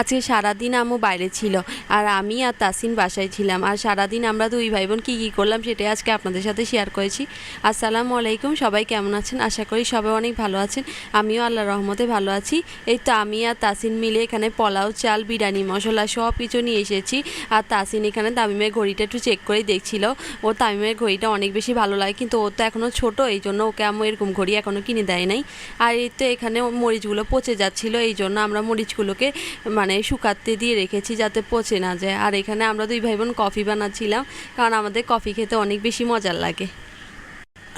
আজকে সারাদিন আম্মু বাইরে ছিল, আর আমি আর তাসিন বাসায় ছিলাম। আর সারাদিন আমরা দুই ভাই বোন কী কী করলাম সেটাই আজকে আপনাদের সাথে শেয়ার করেছি। আসসালামু আলাইকুম, সবাই কেমন আছেন? আশা করি সবাই অনেক ভালো আছেন। আমিও আল্লাহ রহমতে ভালো আছি। এই তো আমি আর তাসিন মিলে এখানে পোলাও, চাল, বিরিয়ানি, মশলা সব কিছু নিয়ে এসেছি। আর তাসিন এখানে তামিমের ঘড়িটা একটু চেক করে দেখছিল। ও তামিমের ঘড়িটা অনেক বেশি ভালো লাগে, কিন্তু ও তো এখনও ছোটো, এই জন্য ওকে আম্মু এরকম ঘড়ি এখনও কিনে দেয় নাই। আর এই তো এখানে মরিচগুলো পচে যাচ্ছিল, এই জন্য আমরা মরিচগুলোকে মানে শুকাতে দিয়ে রেখেছি যাতে পচে না যায়। আর এখানে আমরা দুই ভাই বোন কফি বানাচ্ছিলাম, কারণ আমাদের কফি খেতে অনেক বেশি মজার লাগে।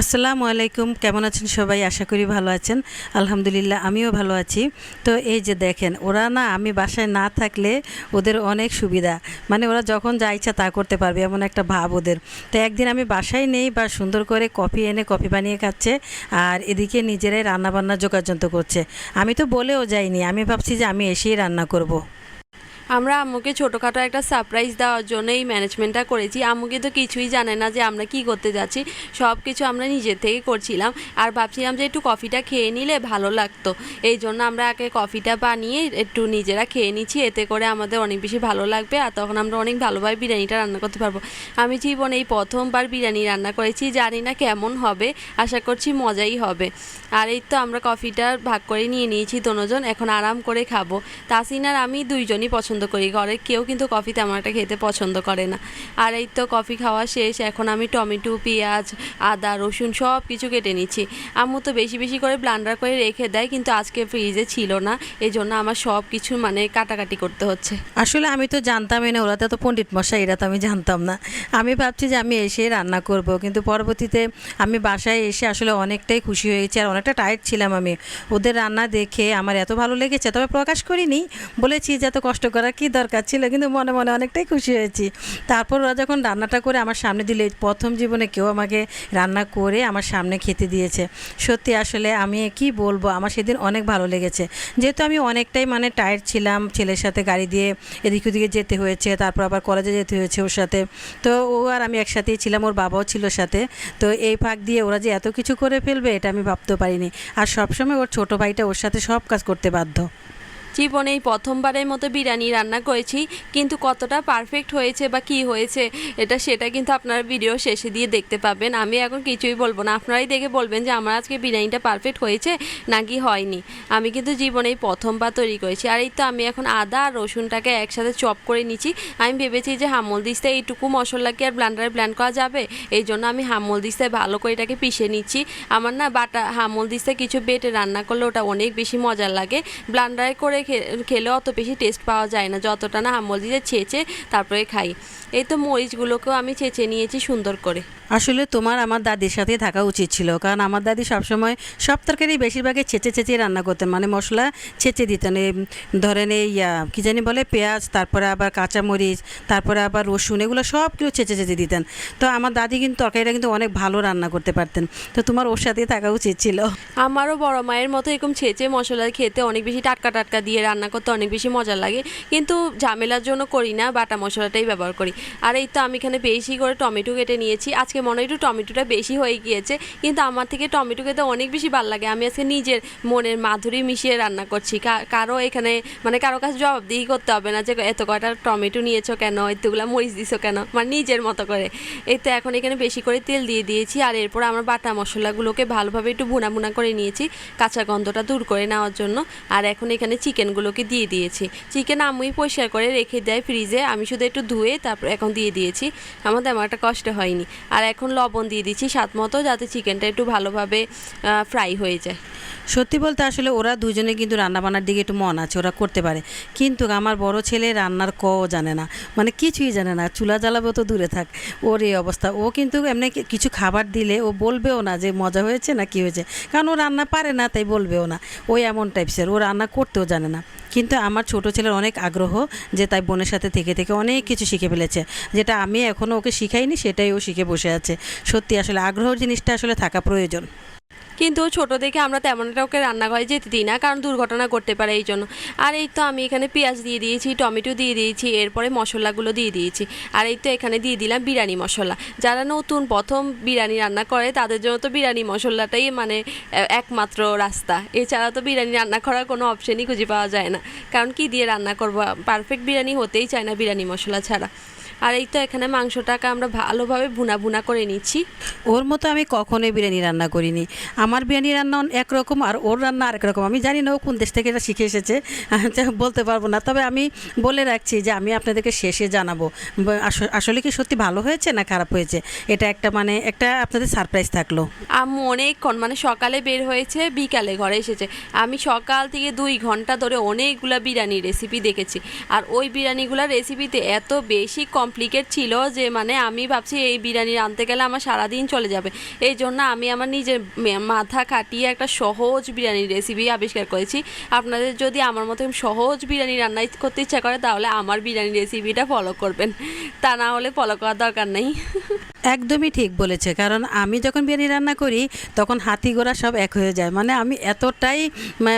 আসসালামু আলাইকুম, কেমন আছেন সবাই? আশা করি ভালো আছেন। আলহামদুলিল্লাহ, আমিও ভালো আছি। তো এই যে দেখেন, ওরা না, আমি বাসায় না থাকলে ওদের অনেক সুবিধা। মানে ওরা যখন যা ইচ্ছা তা করতে পারবে, এমন একটা ভাব ওদের। তো একদিন আমি বাসায় নেই, বা সুন্দর করে কফি এনে কফি বানিয়ে খাচ্ছে, আর এদিকে নিজেরাই রান্নাবান্না যোগাযন্ত্র করছে। আমি তো বলেও যাইনি, আমি ভাবছি যে আমি এসেই রান্না করব। আমরা আম্মুকে ছোটোখাটো একটা সারপ্রাইজ দেওয়ার জন্য এই ম্যানেজমেন্টটা করেছি। আম্মুকে তো কিছুই জানে না যে আমরা কি করতে যাচ্ছি। সব কিছু আমরা নিজের থেকে করছিলাম। আর ভাবছিলাম যে একটু কফিটা খেয়ে নিলে ভালো লাগতো। এই জন্য আমরা আগে কফিটা বানিয়ে একটু নিজেরা খেয়ে নিচ্ছি। এতে করে আমাদের অনেক বেশি ভালো লাগবে আর তখন আমরা অনেক ভালোভাবে বিরিয়ানিটা রান্না করতে পারব। আমি জীবনে এই প্রথমবার বিরিয়ানি রান্না করেছি। জানি না কেমন হবে। আশা করছি মজাই হবে। আর এই তো আমরা কফিটা ভাগ করে নিয়ে নিয়েছি দোনোজন এখন আরাম করে খাব। তাসিন আর আমি দুইজনই পছন্দ করি। ঘরে কেউ কিন্তু কফি তেমন একটা খেতে পছন্দ করে না। আর এই তো কফি খাওয়া শেষ, এখন আমি টমেটো, পেঁয়াজ, আদা, রসুন সব কিছু কেটে নিচ্ছি। আম্মু তো বেশি বেশি করে ব্লান্ডার করে রেখে দেয়, কিন্তু আজকে ফ্রিজে ছিল না। এই জন্য আমার সব কিছু মানে কাটাকাটি করতে হচ্ছে। আসলে আমি তো জানতামই না ওরা তো পণ্ডিত মশাই, এরা তো আমি জানতাম না। আমি ভাবছি যে আমি এসে রান্না করব, কিন্তু পরবর্তীতে আমি বাসায় এসে আসলে অনেকটাই খুশি হয়েছি আর অনেকটা টায়ার্ড ছিলাম আমি। ওদের রান্না দেখে আমার এত ভালো লেগেছে, তবে প্রকাশ করিনি। বলেছি যে এত কষ্ট করার কী দরকার ছিল? কিন্তু মনে মনে অনেকটাই খুশি হয়েছি। তারপর ওরা যখন রান্নাটা করে আমার সামনে দিলে প্রথম জীবনে কেউ আমাকে রান্না করে আমার সামনে খেতে দিয়েছে। সত্যি আসলে আমি কি বলব? আমার সেদিন অনেক ভালো লেগেছে। যেহেতু আমি অনেকটাই মানে টায়ার্ড ছিলাম, ছেলের সাথে গাড়ি দিয়ে এদিক ওদিকে যেতে হয়েছে, তারপর আবার কলেজে যেতে হয়েছে ওর সাথে। তো ও আর আমি একসাথেই ছিলাম, ওর বাবাও ছিল সাথে। তো এই ফাঁক দিয়ে ওরা যে এত কিছু করে ফেলবে, এটা আমি ভাবতেও পারিনি। আর সবসময় ওর ছোটো ভাইটা ওর সাথে সব কাজ করতে বাধ্য। জীবনে এই প্রথমবারের মতো বিরিয়ানি রান্না করেছি, কিন্তু কতটা পারফেক্ট হয়েছে বা কি হয়েছে, এটা সেটা কিন্তু আপনারা ভিডিও শেষে দিয়ে দেখতে পাবেন। আমি এখন কিছুই বলব না। আপনারাই দেখে বলবেন যে আমার আজকে বিরিয়ানিটা পারফেক্ট হয়েছে নাকি হয়নি। আমি কিন্তু জীবনে এই প্রথমবার তৈরি করেছি। আর এই তো আমি এখন আদা আর রসুনটাকে একসাথে চপ করে নিচ্ছি। আমি ভেবেছি যে হামল দিস্তে এইটুকু মশলা কি আর ব্লান্ডারে ব্ল্যান্ড করা যাবে। এই জন্য আমি হামল দিস্তে ভালো করে এটাকে পিষে নিচ্ছি। আমার না বাটা হামল দিস্তে কিছু বেটে রান্না করলে ওটা অনেক বেশি মজার লাগে। ব্লান্ডারে করে খেলে অত বেশি টেস্ট পাওয়া যায় না। যতটা না আমল দিয়ে ছেঁচে তারপরে খাই। এই তো মরিচগুলোকেও আমি ছেঁচে নিয়েছি সুন্দর করে। আসলে তোমার আমার দাদির সাথেই থাকা উচিত ছিল, কারণ আমার দাদি সবসময় সব তরকারি বেশিরভাগই ছেঁচে ছেঁচে রান্না করতেন মানে মশলা ছেঁচে দিতেন, এই ধরেন এই কী জানি বলে, পেঁয়াজ, তারপরে আবার কাঁচামরিচ, তারপরে আবার রসুন, এগুলো সব কিছু ছেঁচে ছেঁচে দিতেন। তো আমার দাদি কিন্তু তরকারিটা কিন্তু অনেক ভালো রান্না করতে পারতেন। তো তোমার ওর সাথেই থাকা উচিত ছিল। আমারও বড় মায়ের মতো এরকম ছেঁচে মশলা খেতে অনেক বেশি টাটকা টাটকা দিয়ে রান্না করতে অনেক বেশি মজা লাগে, কিন্তু ঝামেলার জন্য করি না, বাটা মশলাটাই ব্যবহার করি। আর এই তো আমি এখানে বেশি করে টমেটো কেটে নিয়েছি, আজকে মনে হয় একটু টমেটোটা বেশি হয়ে গিয়েছে, কিন্তু আমার থেকে টমেটো খেতে অনেক বেশি ভালো লাগে। আমি আজকে নিজের মনের মাধুরী মিশিয়ে রান্না করছি। কারও এখানে মানে কারও কাছে জবাবদিহি করতে হবে না যে, এত কয়টা টমেটো নিয়েছো কেন? এতগুলো মরিচ দিছো কেন? মানে নিজের মতো করে। এই তো এখন এখানে বেশি করে তেল দিয়ে দিয়েছি, আর এরপর আমার বাটা মশলাগুলোকে ভালোভাবে একটু ভুনা ভুনা করে নিয়েছি, কাঁচা গন্ধটা দূর করে নেওয়ার জন্য। আর এখন এখানে চিকেনগুলোকে দিয়ে দিয়েছি। চিকেন আমি পরিষ্কার করে রেখে দেয় ফ্রিজে। আমি শুধু একটু ধুয়ে তারপর এখন দিয়ে দিয়েছি। আমার তেমন একটা কষ্ট হয়নি। আর এখন লবণ দিয়ে দিচ্ছি স্বাদ মতো যাতে চিকেনটা একটু ভালোভাবে ফ্রাই হয়ে যায়। সত্যি বলতে আসলে ওরা দুজনে কিন্তু রান্নাবান্নার দিকে একটু মন আছে, ওরা করতে পারে। কিন্তু আমার বড় ছেলে রান্নার ক জানে না। মানে কিছুই জানে না, চুলা জ্বালাবো তো দূরে থাক। ওর এই অবস্থা। ও কিন্তু এমনি কিছু খাবার দিলে ও বলবেও না যে মজা হয়েছে না কি হয়েছে। কারণ ও রান্না পারে না, তাই বলবেও না। ওই এমন টাইপসের ও রান্না করতেও জানে না। কিন্তু আমার ছোট ছেলের অনেক আগ্রহ যে তাই বোনের সাথে থেকে থেকে অনেক কিছু শিখে ফেলেছে। যেটা আমি এখনও ওকে শিখাইনি, সেটাই ও শিখে বসে আছে। সত্যি আসলে আগ্রহ জিনিসটা আসলে থাকা প্রয়োজন। কিন্তু ছোট দেখে আমরা তেমন একটা ওকে রান্নাঘরে যেতে দিই না, কারণ দুর্ঘটনা করতে পারে এই জন্য। আর এই তো আমি এখানে পেঁয়াজ দিয়ে দিয়েছি, টমেটো দিয়ে দিয়েছি, এরপরে মশলাগুলো দিয়ে দিয়েছি। আর এই তো এখানে দিয়ে দিলাম বিরিয়ানি মশলা। যারা নতুন প্রথম বিরিয়ানি রান্না করে, তাদের জন্য তো বিরিয়ানি মশলাটাই মানে একমাত্র রাস্তা। এছাড়া তো বিরিয়ানি রান্না করার কোনো অপশনই খুঁজে পাওয়া যায় না। কারণ কি দিয়ে রান্না করব? পারফেক্ট বিরিয়ানি হতেই চায় না বিরিয়ানি মশলা ছাড়া। আর এই তো এখানে মাংসটাকে আমরা ভালোভাবে ভুনা ভুনা করে নিচ্ছি। ওর মতো আমি কখনোই বিরিয়ানি রান্না করিনি। আমার বিরিয়ানি রান্না একরকম আর ওর রান্না আরেক রকম আমি জানি না ও কোন দেশ থেকে এটা শিখে এসেছে বলতে পারব না। তবে আমি বলে রাখছি যে আমি আপনাদেরকে শেষে জানাব আস- আসলে কি সত্যি ভালো হয়েছে না খারাপ হয়েছে? এটা একটা মানে একটা আপনাদের সারপ্রাইজ থাকল। আম্মু অনেকক্ষণ মানে সকালে বের হয়েছে বিকালে ঘরে এসেছে। আমি সকাল থেকে দুই ঘণ্টা ধরে অনেকগুলা বিরিয়ানি রেসিপি দেখেছি। আর ওই বিরিয়ানিগুলোর রেসিপিতে এত বেশি কমপ্লিকেট ছিল যে মানে আমি ভাবছি এই বিরিয়ানি রাঁধতে গেলে আমার সারাদিন চলে যাবে। এই জন্য আমি আমার নিজের মাথা কাটিয়ে একটা সহজ বিরিয়ানির রেসিপি আবিষ্কার করেছি। আপনাদের যদি আমার মতো সহজ বিরিয়ানি রান্না করতে ইচ্ছা করে, তাহলে আমার বিরিয়ানি রেসিপিটা ফলো করবেন। তা না হলে ফলো করার দরকার নেই। একদমই ঠিক বলেছে। কারণ আমি যখন বিরিয়ানি রান্না করি, তখন হাতি গোড়া সব এক হয়ে যায়। মানে আমি এতটাই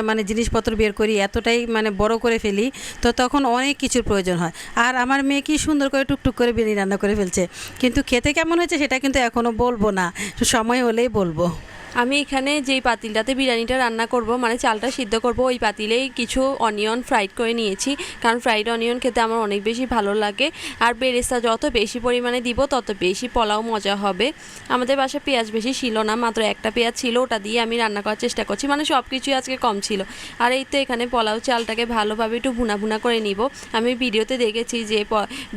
মানে জিনিসপত্র বের করি, এতটাই মানে বড় করে ফেলি, তো তখন অনেক কিছুর প্রয়োজন হয়। আর আমার মেয়ে কি সুন্দর করে টুকটুক করে বিরিয়ানি রান্না করে ফেলছে। কিন্তু খেতে কেমন হয়েছে সেটা কিন্তু এখনও বলব না। সময় হলেই বলব। আমি এখানে যেই পাতিলটাতে বিরিয়ানিটা রান্না করব মানে চালটা সিদ্ধ করব, ওই পাতিলেই কিছু অনিয়ন ফ্রাইড করে নিয়েছি। কারণ ফ্রাইড অনিয়ন খেতে আমার অনেক বেশি ভালো লাগে। আর বেরেস্তা যত বেশি পরিমাণে দিব, তত বেশি পোলাও মজা হবে। আমাদের বাসায় পেঁয়াজ বেশি ছিল না, মাত্র একটা পেঁয়াজ ছিল, ওটা দিয়ে আমি রান্না করার চেষ্টা করছি। মানে সব কিছুই আজকে কম ছিল। আর এই তো এখানে পোলাও চালটাকে ভালোভাবে একটু ভুনা ভুনা করে নিব। আমি ভিডিওতে দেখেছি যে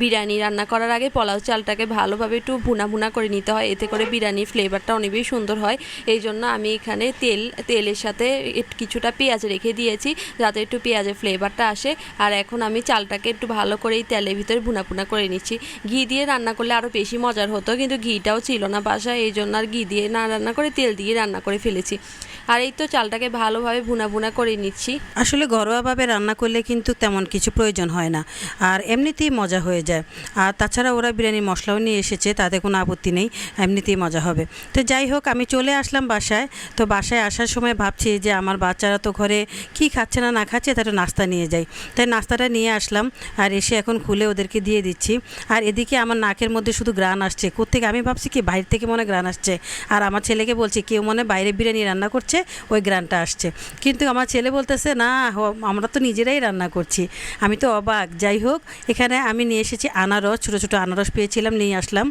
বিরিয়ানি রান্না করার আগে পোলাও চালটাকে ভালোভাবে একটু ভুনা ভুনা করে নিতে হয়। এতে করে বিরিয়ানির ফ্লেভারটা অনেক বেশি সুন্দর হয়। এই জন্য আমি এখানে তেল, তেলের সাথে কিছুটা পেঁয়াজ রেখে দিয়েছি, যাতে একটু পেঁয়াজের ফ্লেভারটা আসে। আর এখন আমি চালটাকে একটু ভালো করে এই তেলের ভিতরে ভুনা ভুনা করে নিচ্ছি। ঘি দিয়ে রান্না করলে আরও বেশি মজার হতো, কিন্তু ঘিটাও ছিল না বাসায়, এই জন্য আর ঘি দিয়ে না রান্না করে তেল দিয়ে রান্না করে ফেলেছি। আর এই তো চালটাকে ভালোভাবে ভুনা ভুনা করে নিচ্ছি। আসলে ঘরোয়াভাবে রান্না করলে কিন্তু তেমন কিছু প্রয়োজন হয় না, আর এমনিতেই মজা হয়ে যায়। আর তাছাড়া ওরা বিরিয়ানির মশলাও নিয়ে এসেছে, তাতে কোনো আপত্তি নেই, এমনিতেই মজা হবে। তো যাই হোক, আমি চলে আসলাম বাসায়। তো বাসায় আসার সময় ভাবছি যে আমার বাচ্চারা তো ঘরে কি খাচ্ছে না না খাচ্ছে, তার নাস্তা নিয়ে যাই তাই নাস্তাটা নিয়ে আসলাম, আর এসে এখন খুলে ওদেরকে দিয়ে দিচ্ছি। আর এদিকে আমার নাকের মধ্যে শুধু গ্রান আসছে। কোথেকে আমি ভাবছি কি, বাইরে থেকে মনে গ্রান আসছে। আর আমার ছেলেকে বলছি, কেউ মনে বাইরে বিরিয়ানি রান্না করছে? ওই গ্রানটা আসছে। কিন্তু আমার ছেলে বলতেছে, না আমরা তো নিজেরাই রান্না করছি। আমি তো অবাক। যাই হোক, এখানে আমি নিয়ে এসেছি আনারস, ছোটো ছোটো আনারস পেয়েছিলাম, নিয়ে আসলাম।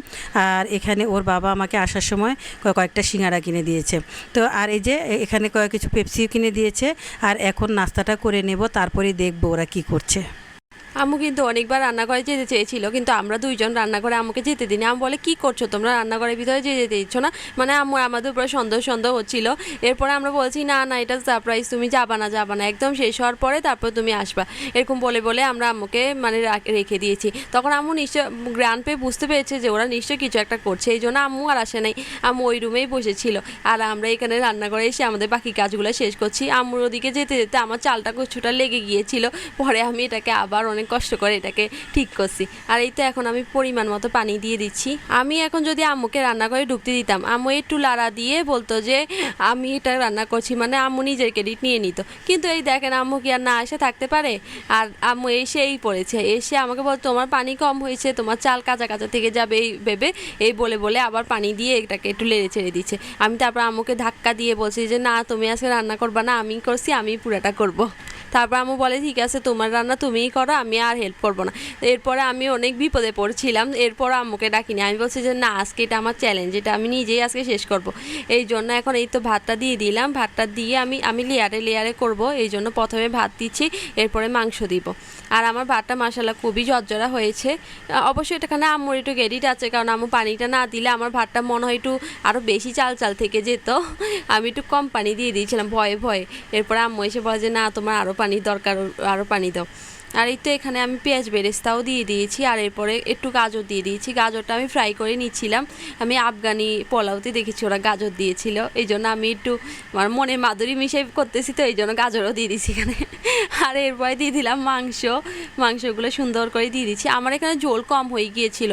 আর এখানে ওর বাবা আমাকে আসার সময় কয়েকটা সিঙ্গারা কিনে দিয়েছে। তো আর এই যে এখানে কয়েক কিছু পেপসিও কিনে দিয়েছে। আর এখন নাস্তাটা করে নেব, তারপরেই দেখব ওরা কি করছে। আম্মু কিন্তু অনেকবার রান্নাঘরে যেতে চেয়েছিল, কিন্তু আমরা দুইজন রান্নাঘরে আম্মুকে যেতে দিই না আম্মু বলে, কি করছ? তোমরা রান্নাঘরের ভিতরে যে যেতে দিচ্ছ না? মানে আম্মু আমাদের উপরে সন্দেহ সন্দেহ হচ্ছিল। এরপরে আমরা বলছি, না না, এটা সারপ্রাইজ তুমি যাবা না যাবা না। একদম শেষ হওয়ার পরে তারপর তুমি আসবা। এরকম বলে বলে আমরা আম্মুকে মানে রাখ- রেখে দিয়েছি। তখন আম্মু নিশ্চয় গ্রান পেয়ে বুঝতে পেরেছে যে ওরা নিশ্চয়ই কিছু একটা করছে। এই জন্য আম্মু আর আসে নাই। আম্মু ওই রুমেই বসেছিল। আর আমরা এখানে রান্নাঘরে এসে আমাদের বাকি কাজগুলো শেষ করছি। আম্মুর ওদিকে যেতে যেতে আমার চালটা কিছুটা লেগে গিয়েছিল। পরে আমি এটাকে আবার অনেক কষ্ট করে এটাকে ঠিক করছি। আর এই তো এখন আমি পরিমাণ মতো পানি দিয়ে দিচ্ছি। আমি এখন যদি আম্মুকে রান্না করে ঢুকতে দিতাম, আম্মু একটু লাড়া দিয়ে বলতো যে, আমি এটা রান্না করছি। মানে আম্মু নিজের ক্রেডিট নিয়ে নিত। কিন্তু এই দেখেন আম্মু কি আর না এসে থাকতে পারে? আর আম্মু এসেই পড়েছে। এসে আমাকে বল তোমার পানি কম হয়েছে, তোমার চাল কাঁচা কাঁচা থেকে যাবে এই ভেবে। এই বলে বলে আবার পানি দিয়ে এটাকে একটু লেড়ে ছেড়ে দিচ্ছে। আমি তারপর আম্মুকে ধাক্কা দিয়ে বলছি যে, না, তুমি আজকে রান্না করবা না, আমি করছি, আমি পুরাটা করব। তারপর আম্মু বলে, ঠিক আছে, তোমার রান্না তুমিই করো, আমি আর হেল্প করব না। এরপরে আমি অনেক বিপদে পড়ছিলাম, এরপর আম্মুকে ডাকিনি। আমি বলছি যে, না, আজকে এটা আমার চ্যালেঞ্জ এটা আমি নিজেই আজকে শেষ করব। এই জন্য এখন এই তো ভাতটা দিয়ে দিলাম। ভাতটা দিয়ে আমি আমি লেয়ারে লেয়ারে করব, এই জন্য প্রথমে ভাত দিচ্ছি, এরপরে মাংস দিব। আর আমার ভাতটা মাসালা খুবই জর্জরা হয়েছে। অবশ্যই এটাখানে আম্মুর একটু গেডিট আছে, কারণ আম্মু পানিটা না দিলে আমার ভাতটা মনে হয় একটু আরও বেশি চাল চাল থেকে যেত। আমি একটু কম পানি দিয়ে দিয়েছিলাম, ভয়ে ভয়ে। এরপরে আম্মু এসে বলে যে, না, তোমার আরও পানির দরকার আরও পানি দাও। আর এই তো এখানে আমি পেঁয়াজ বেরেস্তাও দিয়ে দিয়েছি, আর এরপরে একটু গাজর দিয়ে দিয়েছি। গাজরটা আমি ফ্রাই করে নিচ্ছিলাম। আমি আফগানি পোলাওতে দেখেছি ওরা গাজর দিয়েছিল, এই জন্য আমি একটু আমার মনে মাধুরী মিশাই করতেছি তো, এই জন্য গাজরও দিয়ে দিয়েছি এখানে। আর এরপরে দিয়ে দিলাম মাংস। মাংসগুলো সুন্দর করে দিয়ে দিচ্ছি। আমার এখানে ঝোল কম হয়ে গিয়েছিল।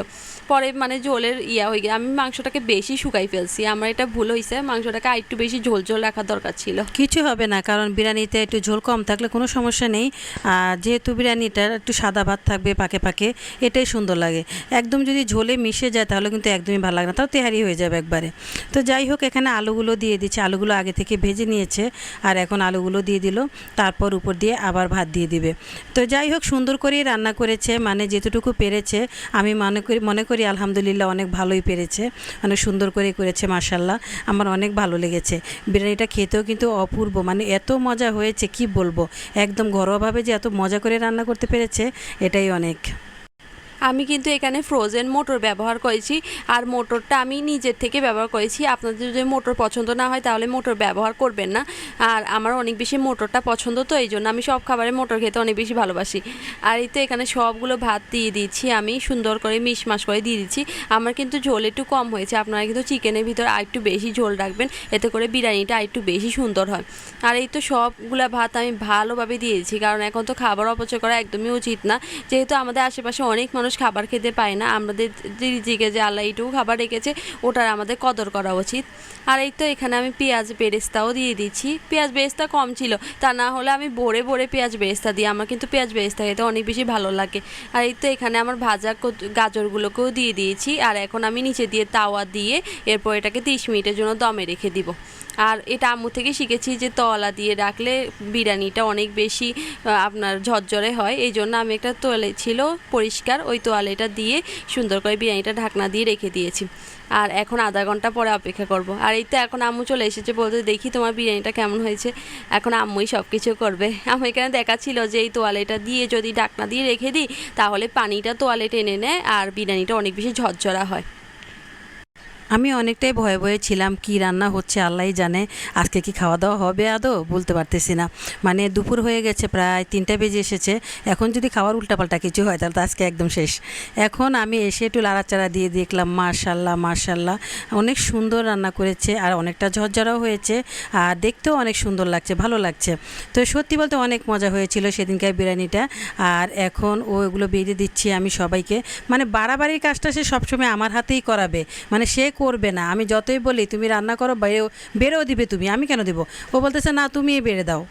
পরে মানে ঝোলের ইয়া হয়ে গিয়ে আমি মাংসটাকে বেশি শুকাই ফেলছি। আমার এটা ভুল হয়েছে মাংসটাকে আর একটু বেশি ঝোল ঝোল রাখার দরকার ছিল। কিছু হবে না, কারণ বিরিয়ানিতে একটু ঝোল কম থাকলে কোনো সমস্যা নেই। আর যেহেতু বিরিয়ানিটা একটু সাদা ভাত থাকবে পাকে পাকে, এটাই সুন্দর লাগে। একদম যদি ঝোলে মিশে যায়, তাহলে কিন্তু একদমই ভালো লাগে না। তাও তেহারি হয়ে যাবে একবারে। তো যাই হোক, এখানে আলুগুলো দিয়ে দিচ্ছে। আলুগুলো আগে থেকে ভেজে নিয়েছে। আর এখন আলুগুলো দিয়ে দিল। তারপর উপর দিয়ে আবার ভাত দিয়ে দিবে। তো যাই হোক, সুন্দর করেই রান্না করেছে। মানে যেতটুকু পেরেছে, আমি মনে করি মনে করি আলহামদুলিল্লাহ অনেক ভালোই পেরেছে। অনেক সুন্দর করে করেছে মার্শাল্লাহ আমার অনেক ভালো লেগেছে। বিরিয়ানিটা খেতেও কিন্তু অপূর্ব মানে এত মজা হয়েছে, কি বলব? একদম ঘরোয়াভাবে যে এত মজা করে রান্না করতে পেরেছে, এটাই অনেক। আমি কিন্তু এখানে ফ্রোজেন মোটর ব্যবহার করেছি। আর মোটরটা আমি নিজের থেকে ব্যবহার করেছি। আপনাদের যদি মোটর পছন্দ না হয়, তাহলে মোটর ব্যবহার করবেন না। আর আমার অনেক বেশি মোটরটা পছন্দ, তো এই জন্য আমি সব খাবারে মোটর খেতে অনেক বেশি ভালোবাসি। আর এই তো এখানে সবগুলো ভাত দিয়ে দিচ্ছি আমি, সুন্দর করে মিশমাশ করে দিয়ে দিচ্ছি। আমার কিন্তু ঝোল একটু কম হয়েছে, আপনারা কিন্তু চিকেনের ভিতর আর একটু বেশি ঝোল রাখবেন, এতে করে বিরিয়ানিটা আর একটু বেশি সুন্দর হয়। আর এই তো সবগুলা ভাত আমি ভালোভাবে দিয়েছি, কারণ এখন তো খাবার অপচয় করা একদমই উচিত না। যেহেতু আমাদের আশেপাশে অনেক মানুষ খাবার খেতে পায় না। আমাদের রিজিকে যে আল্লাহ এইটুকু খাবার রেখেছে, ওটার আমাদের কদর করা উচিত। আর এই তো এখানে আমি পেঁয়াজ বেরেস্তাও দিয়ে দিচ্ছি। পেঁয়াজ বেরেস্তা কম ছিল, তা না হলে আমি ভরে ভরে পেঁয়াজ বেরেস্তা দিই। আমার কিন্তু পেঁয়াজ বেরেস্তা খেতে অনেক বেশি ভালো লাগে। আর এই তো এখানে আমার ভাজা গাজরগুলোকেও দিয়ে দিয়েছি। আর এখন আমি নিচে দিয়ে তাওয়া দিয়ে এরপর এটাকে তিরিশ মিনিটের জন্য দমে রেখে দিব। আর এটা আম্মু থেকে শিখেছি যে তলা দিয়ে রাখলে বিরিয়ানিটা অনেক বেশি আপনার ঝরঝরে হয়। এই জন্য আমি একটা তোয়ালে ছিল পরিষ্কার, ওই তোয়ালেটা দিয়ে সুন্দর করে বিরিয়ানিটা ঢাকনা দিয়ে রেখে দিয়েছি। আর এখন আধা ঘণ্টা পরে অপেক্ষা করব। আর এই তো এখন আম্মু চলে এসেছে বলতে দেখি তোমার বিরিয়ানিটা কেমন হয়েছে। এখন আম্মুই সব কিছু করবে। আমি এখানে দেখাচ্ছিল যে এই তোয়ালেটা দিয়ে যদি ঢাকনা দিয়ে রেখে দিই, তাহলে পানিটা তোয়ালে টেনে নেয় আর বিরিয়ানিটা অনেক বেশি ঝরঝরা হয়। আমি অনেকটাই ভয়ে ভয়ে ছিলাম, কি রান্না হচ্ছে আল্লাহই জানে, আজকে কি খাওয়া দাওয়া হবে আদৌ? বলতে পারতেছি না। মানে দুপুর হয়ে গেছে, প্রায় তিনটা বেজে এসেছে। এখন যদি খাওয়ার উল্টাপাল্টা কিছু হয়, তাহলে তো আজকে একদম শেষ। এখন আমি এসে একটু লাড়াচাড়া দিয়ে দেখলাম মার্শাল্লাহ মার্শাল্লাহ অনেক সুন্দর রান্না করেছে আর অনেকটা ঝরঝরাও হয়েছে আর দেখতেও অনেক সুন্দর লাগছে, ভালো লাগছে। তো সত্যি বলতে অনেক মজা হয়েছিল সেদিনকার বিরিয়ানিটা আর এখন ও এগুলো বেঁধে দিচ্ছি আমি সবাইকে। মানে বাড়াবাড়ির কাজটা সে সবসময় আমার হাতেই করাবে। মানে সে করবে না। আমি যতই বলি, তুমি রান্না করো বেড়েও বেড়েও দিবে তুমি, আমি কেন দেবো? ও বলতেছে, না তুমি বেড়ে দাও।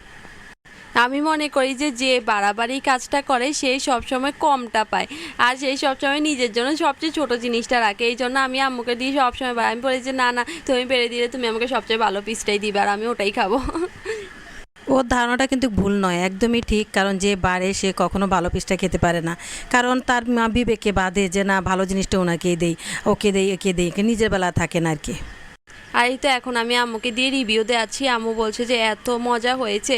আমি মনে করি যে যে বাড়াবাড়ি কাজটা করে সেই সবসময় কমটা পায়। আর সেই সবসময় নিজের জন্য সবচেয়ে ছোট জিনিসটা রাখে। এই জন্য আমি আম্মুকে দিয়ে সবসময়। আমি বলি যে, না না, তুমি বেড়ে দিলে তুমি আমাকে সবচেয়ে ভালো পিসটাই দিবে, আর আমি ওটাই খাব। ওর ধারণাটা কিন্তু ভুল নয়, একদমই ঠিক। কারণ যে বাড়ে, সে কখনো ভালো পিসটা খেতে পারে না। কারণ তার মা বিবেকে বাঁধে যে, না, ভালো জিনিসটা ওনাকেই দেই। ওকে দেই ওকে দেই। নিজের বেলা থাকে না আর কি। আর এই তো এখন আমি আম্মুকে দিয়ে রিভিউ দেওয়াচ্ছি আম্মু বলছে যে এত মজা হয়েছে।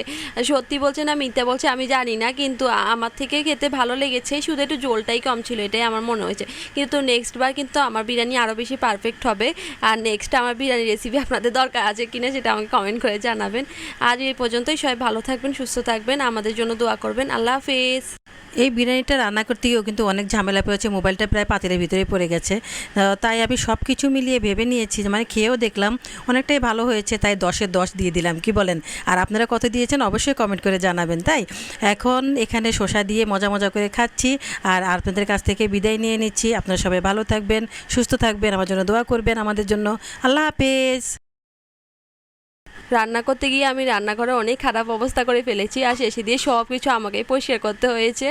সত্যি বলছে না মিথ্যা বলছে আমি জানি না, কিন্তু আমার থেকে খেতে ভালো লেগেছে। শুধু একটু জোলটাই কম ছিল, এটাই আমার মনে হয়েছে। কিন্তু নেক্সট বার কিন্তু আমার বিরিয়ানি আরও বেশি পারফেক্ট হবে। আর নেক্সট আমার বিরিয়ানি রেসিপি আপনাদের দরকার আছে কিনা সেটা আমাকে কমেন্ট করে জানাবেন। আজ এই পর্যন্তই, সবাই ভালো থাকবেন, সুস্থ থাকবেন, আমাদের জন্য দোয়া করবেন। আল্লাহ হাফেজ। এই বিরিয়ানিটা রান্না করতে গিয়েও কিন্তু অনেক ঝামেলা পড়েছে, মোবাইলটা প্রায় পাতিলের ভিতরে পড়ে গেছে। তাই আমি সব কিছু মিলিয়ে ভেবে নিয়েছি মানে খেয়েও দেখলাম অনেকটাই ভালো হয়েছে, তাই দশে দশ দিয়ে দিলাম। কি বলেন? আর আপনারা কত দিয়েছেন অবশ্যই কমেন্ট করে জানাবেন, তাই? এখন এখানে শসা দিয়ে মজা মজা করে খাচ্ছি, আর আপনাদের কাছ থেকে বিদায় নিয়ে নিচ্ছি। আপনারা সবাই ভালো থাকবেন, সুস্থ থাকবেন, আমার জন্য দোয়া করবেন আমাদের জন্য। আল্লাহ হাফেজ। রান্না করতে গিয়ে আমি রান্নাঘরে অনেক খারাপ অবস্থা করে ফেলেছি, আর শেষে দিয়ে সব কিছু আমাকেই পরিষ্কার করতে হয়েছে।